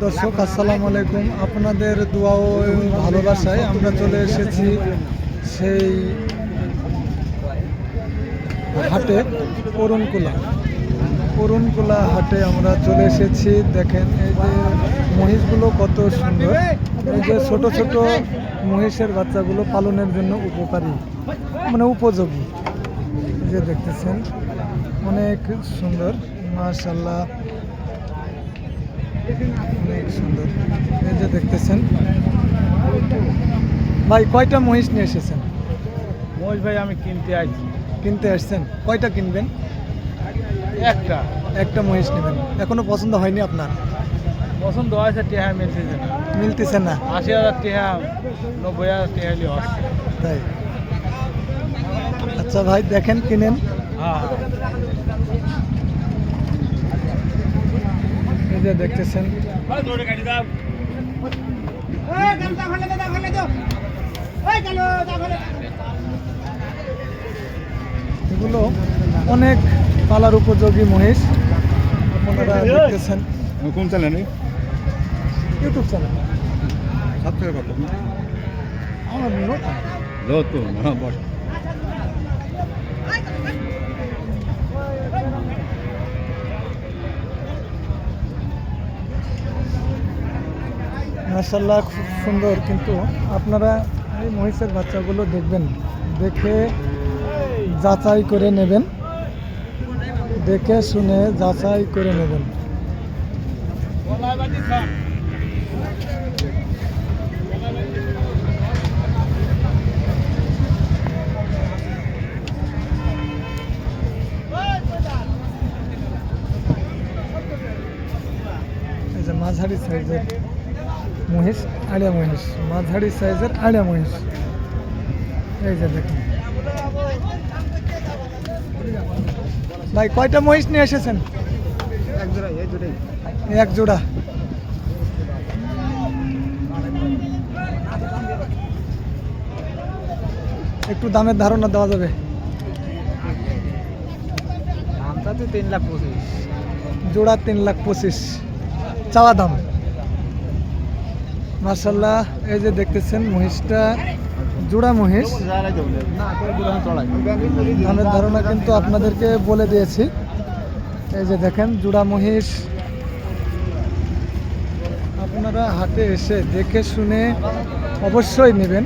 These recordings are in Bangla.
দর্শক, আসসালামু আলাইকুম। আপনাদের দোয়া ও ভালোবাসায় আমরা চলে এসেছি সেই হাটে, অরুণকুলা। অরুণকুলা হাটে আমরা চলে এসেছি। দেখেন এই যে মহিষগুলো কত সুন্দর। এই যে ছোট ছোট মহিষের বাচ্চাগুলো পালনের জন্য উপকারী মানে উপযোগী। যে দেখতেছেন, অনেক সুন্দর মাশাল্লাহ অনেক সুন্দর। এই যে দেখতেছেন। ভাই কয়টা মহিষ নিয়ে এসেছেন? মহেশ ভাই আমি কিনতে আইছি কিনতে আসছেন? কয়টা কিনবেন? একটা। একটা মহিষ নেবেন। এখনও পছন্দ হয়নি আপনার? পছন্দ হয়েছে টেহা মিলতেছে না। মিলতেছে না। আশি হাজার টেহা নব্বই হাজার টেহা তাই। আচ্ছা ভাই দেখেন কিনেন। হ্যাঁ। যে দেখতেছেন। এগুলো অনেক পালার উপযোগী মহিষ। আপনারা দেখতেছেন। কোন চ্যানেলে ইউটিউব চ্যানেল। আমার নতুন। যত মার্শাল্লাহ খুব সুন্দর। কিন্তু আপনারা এই মহিষের বাচ্চাগুলো দেখবেন, দেখে যাচাই করে নেবেন। দেখে শুনে যাচাই করে নেবেন। মাঝারি সাইজের মহিষ আড়িয়া মহিষ মাঝারি সাইজের আড়িয়া মহিষ এই যে দেখুন। ভাই কয়টা মহিষ নিয়ে এসেছেন? এক জোড়া। একটু দামের ধারণা দেওয়া যাবে। দামটা তো তিন লাখ পঁচিশ। জোড়া তিন লাখ পঁচিশ। চাওয়া দাম? মার্শাল্লাহ এই যে দেখতেছেন মহিষটা, জোড়া মহিষ। দামের ধারণা কিন্তু আপনাদেরকে বলে দিয়েছি। এই যে দেখেন, জোড়া মহিষ। আপনারা হাটে এসে দেখে শুনে অবশ্যই নেবেন।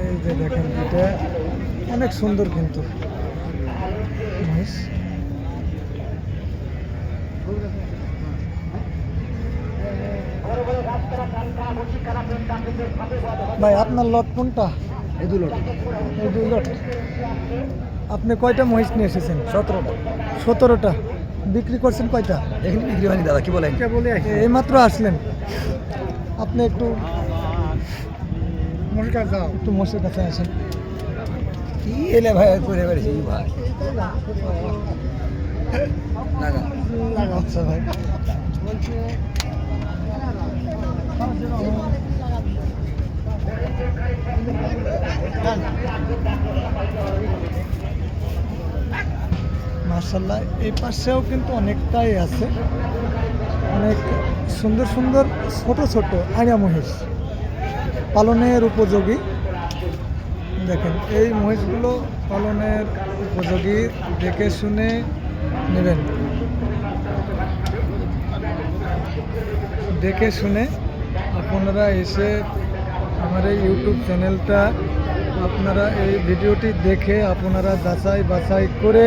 এই যে দেখেন এটা অনেক সুন্দর কিন্তু। মহিষ ভাই আপনার লট কোনটা? এই দুই লট। এই লট। আপনি কয়টা মহিষ নিয়ে এসেছেন? সতেরোটা। সতেরোটা। বিক্রি করছেন কয়টা? এখানে বিক্রি হয়নি দাদা কি বলেন? এই মাত্র আসলেন। আপনি একটু মশির যাও একটু মশির কাছে আসেন। কি এলে ভাই করে বেড়েছি ভাই? আচ্ছা ভাই। মার্শাল্লাহ এই পাশেও কিন্তু অনেকটাই আছে। অনেক সুন্দর সুন্দর ছোট ছোট আড়িয়া মহিষ পালনের উপযোগী। দেখেন, এই মহিষগুলো পালনের উপযোগী দেখে শুনে নেবেন। দেখে শুনে আপনারা এসে আমার এই ইউটিউব চ্যানেলটা আপনারা এই ভিডিওটি দেখে আপনারা যাচাই বাছাই করে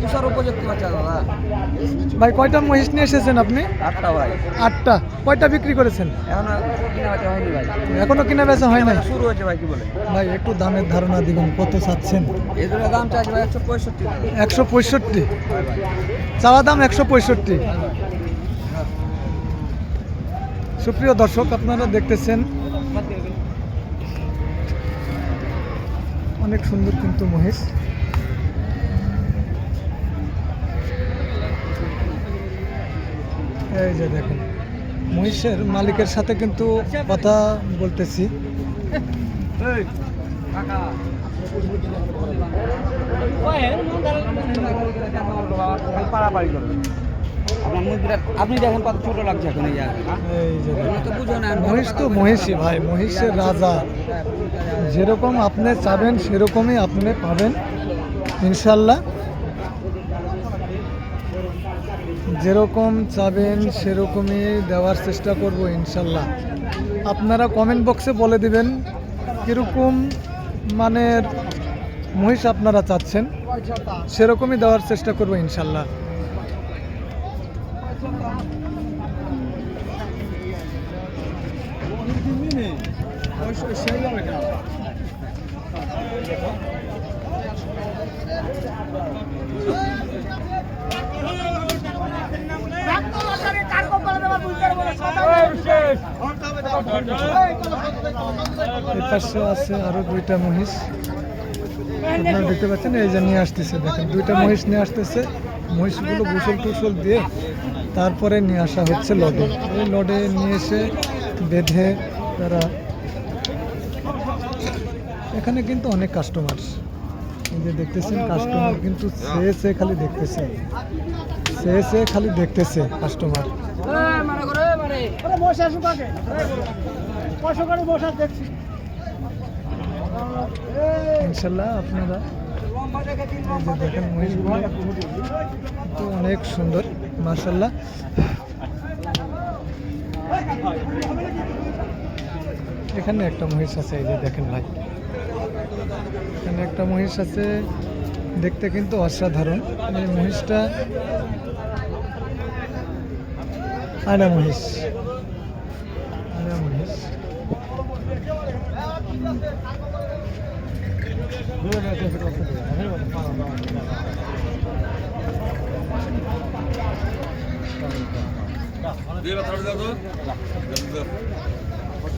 তুষার উপযুক্ত বাচ্চা দাদা। ভাই কয়টা মহিষ নিয়ে এসেছেন আপনি? আটটা ভাই। আটটা। কয়টা বিক্রি করেছেন? এখন কিনা বাচ্চা হয়নি ভাই। এখনও কিনা বেচা হয় নাই? শুরু হয়েছে ভাই কি বলে? ভাই একটু দামের ধারণা দিবেন কত চাচ্ছেন? দুটো দাম চাইছে ভাই একশো পঁয়ষট্টি। একশো পঁয়ষট্টি? চাওয়া দাম একশো পঁয়ষট্টি? সুপ্রিয় দর্শক আপনারা দেখতেছেন অনেক সুন্দর কিন্তু মহিষ। এই যে দেখুন, মহিষের মালিকের সাথে কিন্তু কথা বলতেছি। মহিষ তো মহিষই ভাই, মহিষের রাজা। যেরকম আপনি চাবেন, সেরকমই আপনি পাবেন, ইনশাল্লাহ। যেরকম চাবেন সেরকমই দেওয়ার চেষ্টা করব ইনশাল্লাহ। আপনারা কমেন্ট বক্সে বলে দিবেন কীরকম মানের মহিষ আপনারা চাচ্ছেন, সেরকমই দেওয়ার চেষ্টা করব ইনশাল্লাহ। আরও দুইটা মহিষ। আপনারা দেখতে পাচ্ছেন, এই যে নিয়ে আসতেছে, দেখেন, দুইটা মহিষ নিয়ে আসতেছে। মহিষগুলো গোসল টুসল দিয়ে তারপরে নিয়ে আসা হচ্ছে লডে। এই লডে নিয়ে এসে বেঁধে তারা এখানে কিন্তু অনেক কাস্টমার যে দেখতেছেন কাস্টমার কিন্তু সে সে খালি দেখতেছে। সে সে খালি দেখতেছে কাস্টমার ইনশাল্লাহ আপনারা দেখেন মহিষগুলো কিন্তু অনেক সুন্দর মার্শাল্লাহ এখানে একটা মহিষ আছে এই যে দেখেন ভাই। এখানে একটা মহিষ আছে। দেখতে কিন্তু অসাধারণ। এই মহিষটা আয়না মহিষ। আয়না মহিষ।